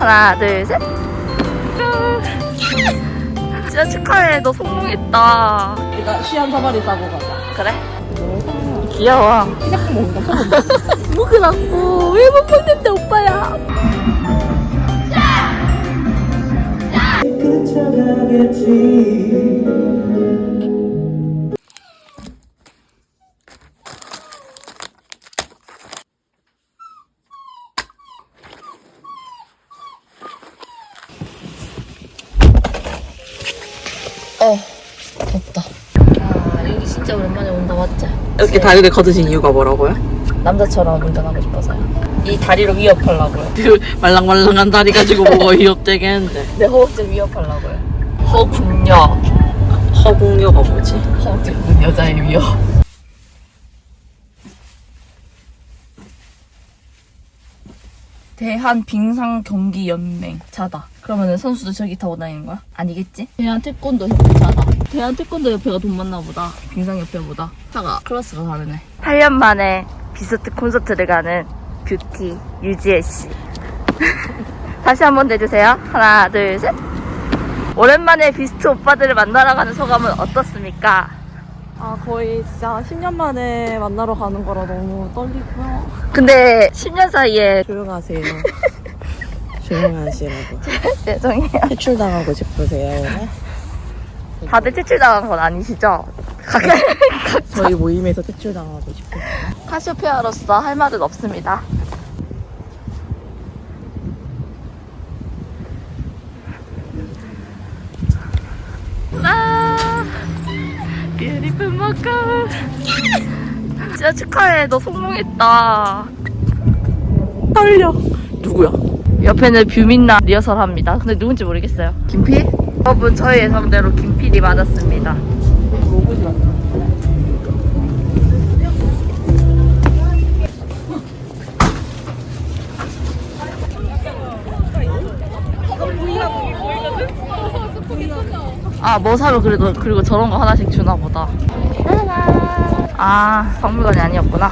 하나, 둘, 셋. 진짜 축하해. 너 성공했다. 내가 시한 사발이 싸고 가자. 그래? 귀여워. 시작도 먹는다. 먹으라고. 왜 못 먹는데, 오빠야? 어, 덥다. 아, 여기 진짜 오랜만에 온다, 맞지? 이렇게 다리를 걷으신 이유가 뭐라고요? 남자처럼 운전하고 싶어서요. 이 다리로 위협하려고요. 그 말랑말랑한 다리 가지고 뭐가 위협되겠는데. 내 허벅지 위협하려고요. 허궁녀. 허공녀가 뭐지? 허벅지 여자의 위협. 대한 빙상 경기 연맹 자다. 그러면은 선수도 저기 타고 다니는 거야? 아니겠지? 대한 태권도 협회 자다. 대한 태권도 협회가 돈 많나 보다. 빙상 협회보다. 차가 클래스가 다르네. 8년 만에 비스트 콘서트를 가는 뷰티 유지혜 씨. 다시 한 번 내주세요. 하나, 둘, 셋. 오랜만에 비스트 오빠들을 만나러 가는 소감은 어떻습니까? 아 거의 진짜 10년 만에 만나러 가는 거라 너무 떨리고요. 근데 10년 사이에 조용하세요. 조용하시라고. 죄송해요. 퇴출당하고 싶으세요 오늘? 다들 퇴출당한 건 아니시죠? 저희 모임에서 퇴출당하고 싶어요. 카시오페아로서 할 말은 없습니다. 뷰티풀 마카. 진짜 축하해. 너 성공했다. 떨려. 누구야? 옆에는 뷰민나 리허설 합니다. 근데 누군지 모르겠어요. 김필? 여러분, 저희 예상대로 김필이 맞았습니다. 아, 뭐 사면 그래도, 그리고 저런 거 하나씩 주나 보다. 아, 박물관이 아니었구나.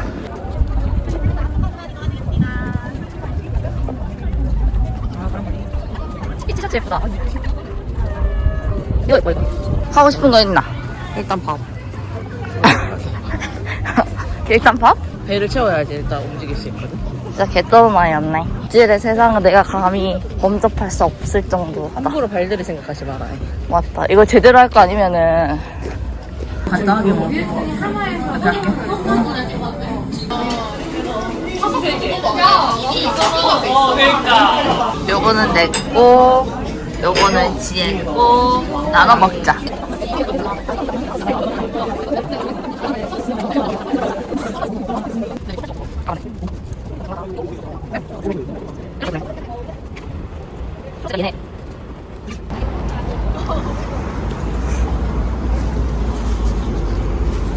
이 티셔츠 예쁘다. 이거 예뻐, 이거. 하고 싶은 거 있나? 일단 밥. 일단 밥? 배를 채워야지 일단 움직일 수 있거든. 진짜 개쩌마였네. 찔의 세상은 내가 감히 범접할 수 없을 정도하다. 함부로 발들이 생각하지 말아요. 맞다. 이거 제대로 할 거 아니면은 간단하게 먹어. 요거는 내 거, 요거는 지혜 거 나눠 먹자.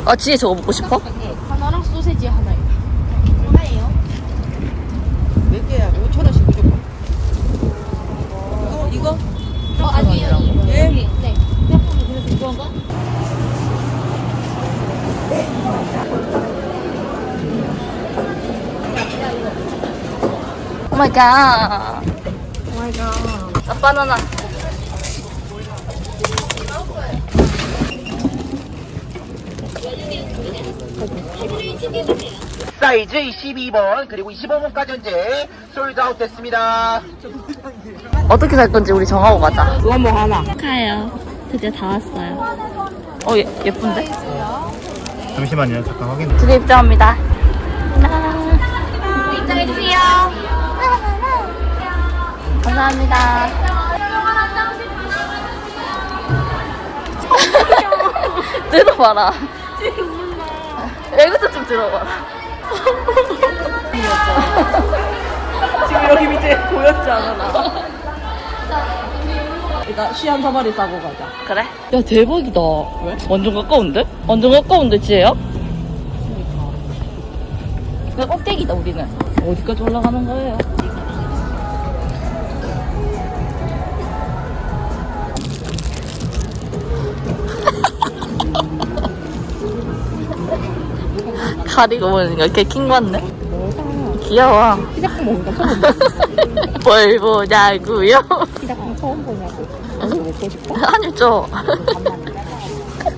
아, 지혜 저거 먹고 싶어? 하나랑 소세지 하나요. 몇 개야? 5천 원씩 무조건. 이거 이거? 어, 아니에요. 예? 여기, 네. 생각보다 그래서 이건가? 오 마이 갓. 오 마이 갓. 아, 바나나. 사이즈 22번 그리고 25번까지 현재 솔드아웃 됐습니다. 어떻게 갈 건지 우리 정하고 가자. 그거 뭐 하나. 축하해요. 드디어 다 왔어요. 어, 예, 예쁜데? 잠시만요. 잠깐 확인. 드디어 입장합니다. 입장해주세요. 감사합니다. 들어봐라. 이것도 좀 들어봐라. 지금 여기 밑에 보였지 않아 나? 일단 시한 사발이 싸고 가자. 그래? 야, 대박이다. 왜? 완전 가까운데? 완전 가까운데, 지혜야? 그 꼭대기다, 우리는. 어디까지 올라가는 거예요? 가리고 보니까 이렇게 킹 받네. 귀여워. 피자빵 먹는 거 처음 뭘 보자고요? 피자빵 처음 보냐고. 그래서 먹고 싶어? 아니 줘.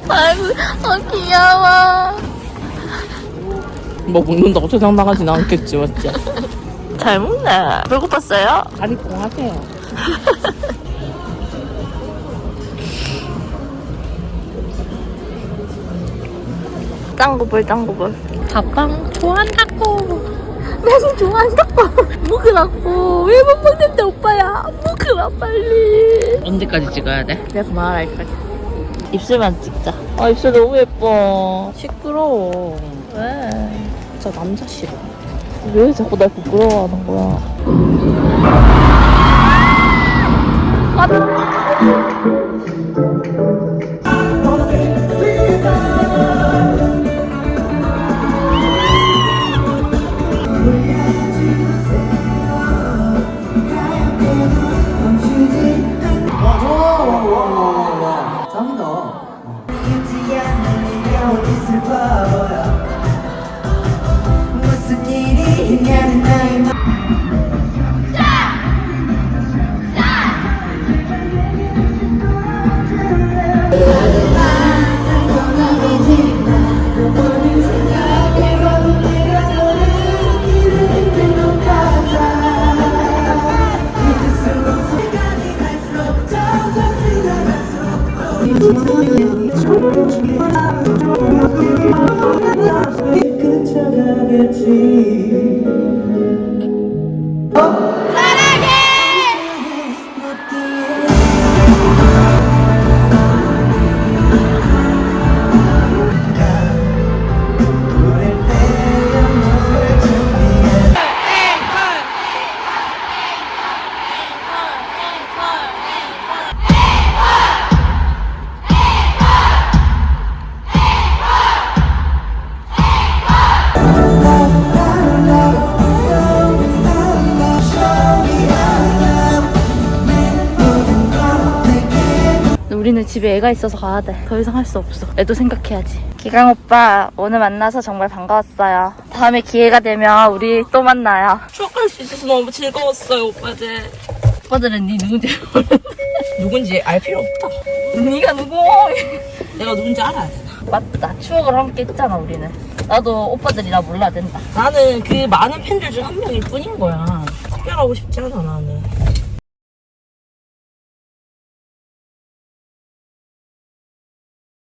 아이고, 어 귀여워. 뭐 먹는다고 세상 나가진 않겠지, 맞지? 잘 먹네. 배고팠어요? 아니, 공하세요. 짱구볼 짱구볼. 밥빵 좋아한다고. 나도 좋아한다고. 먹으라고. 왜 못 먹는데 오빠야. 먹으라 빨리. 언제까지 찍어야 돼? 내가 그만할까. 입술만 찍자. 아 입술 너무 예뻐. 시끄러워. 왜? 진짜 남자 싫어. 왜 자꾸 날 부끄러워하는 거야? 우 리는 집에 애가 있어서 가야 돼. 더 이상 할 수 없어. 애도 생각해야지. 기강 오빠, 오늘 만나서 정말 반가웠어요. 다음에 기회가 되면 우리 또 만나요. 추억할 수 있어서 너무 즐거웠어요, 오빠들. 오빠들은 네 누군지 누군지 알 필요 없다. 네가 누구? 내가 누군지 알아야 돼. 맞다. 추억을 함께 했잖아, 우리는. 나도 오빠들이 나 몰라야 된다. 나는 그 많은 팬들 중 한 명일 뿐인 거야. 특별하고 싶지 않아, 나는.